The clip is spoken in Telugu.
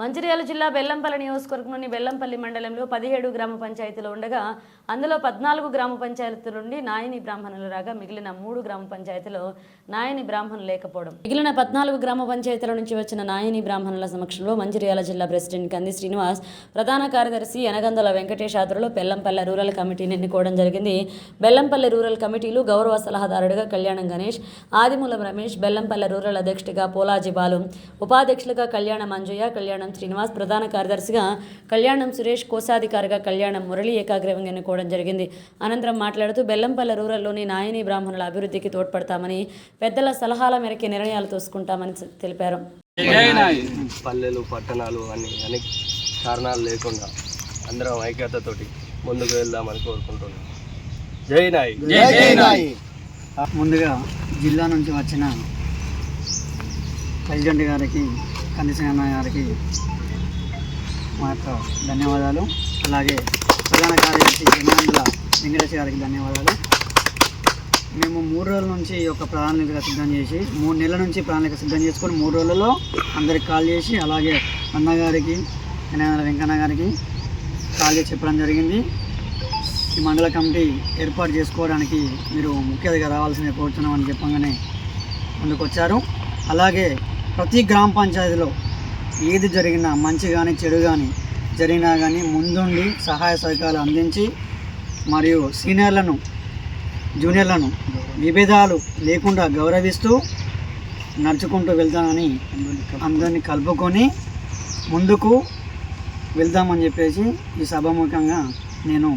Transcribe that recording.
మంచిర్యాల జిల్లా బెల్లంపల్లి నియోజకవర్గంలోని బెల్లంపల్లి మండలంలో పదిహేడు గ్రామ పంచాయతీలు ఉండగా అందులో పద్నాలుగు గ్రామ పంచాయతీల నుండి నాయని బ్రాహ్మణులు రాగా మిగిలిన మూడు గ్రామ పంచాయతీలో నాయని బ్రాహ్మణులు లేకపోవడం. మిగిలిన పద్నాలుగు గ్రామ పంచాయతీల నుంచి వచ్చిన నాయని బ్రాహ్మణుల సమక్షంలో మంచిర్యాల జిల్లా ప్రెసిడెంట్ కంది శ్రీనివాస్ ప్రధాన కార్యదర్శి యనగందల వెంకటేష్ ఆధ్వర్యంలో బెల్లంపల్లి రూరల్ కమిటీని ఎన్నుకోవడం జరిగింది. బెల్లంపల్లి రూరల్ కమిటీలు గౌరవ సలహాదారుడిగా కళ్యాణం గణేష్ ఆదిమూలం రమేష్ బెల్లంపల్లి రూరల్ అధ్యక్షుడిగా పోలాజీ బాలు ఉపాధ్యక్షులుగా కళ్యాణ మంజయ్య కళ్యాణం శ్రీనివాస్ ప్రధాన కార్యదర్శిగా కళ్యాణం సురేష్ కోశాధికారిగా కళ్యాణం మురళి ఏకాగ్రవంగా ఎన్నుకోవడం జరిగింది. అనంతరం మాట్లాడుతూ బెల్లంపల్లి రూరల్లోని నాయని బ్రాహ్మణుల అభివృద్ధికి తోడ్పడతామని పెద్దల సలహాల మేరకు నిర్ణయాలు తీసుకుంటామని తెలిపారు. పల్లెలు పట్టణాలు అన్ని అన్ని కారణాలు లేకుండా అందరం ఐక్యతతోటి ముందుకు వెళ్దామని కోరుకుంటున్నాం. జై నాయ్. ముందుగా జిల్లా నుంచి వచ్చిన ప్రెసిడెంట్ గారికి కందిసిన గారికి మా యొక్క ధన్యవాదాలు. అలాగే ప్రధాన కార్యదర్శి జనాంధ్ర వెంకటేశ్వర గారికి ధన్యవాదాలు. మేము మూడు రోజుల నుంచి ఈ యొక్క ప్రణాళిక సిద్ధం చేసి మూడు నెలల నుంచి ప్రణాళిక సిద్ధం చేసుకొని మూడు రోజులలో అందరికి కాల్ చేసి అలాగే అన్నగారికి జనాంధ్ర వెంకన్న గారికి కాల్ చేసి చెప్పడం జరిగింది. ఈ మండల కమిటీ ఏర్పాటు చేసుకోవడానికి మీరు ముఖ్య అతిథిగా రావాల్సిన కోరుతున్నామని చెప్పగానే ముందుకు వచ్చారు అలాగే ప్రతి గ్రామ పంచాయతీలో ఏది జరిగినా మంచి కానీ చెడు కానీ జరిగినా కానీ ముందుండి సహాయ సహకారాలు అందించి మరియు సీనియర్లను జూనియర్లను విభేదాలు లేకుండా గౌరవిస్తూ నడుచుకుంటూ వెళ్తానని అందరినీ కలుపుకొని ముందుకు వెళ్దామని చెప్పేసి ఈ సభాముఖంగా నేను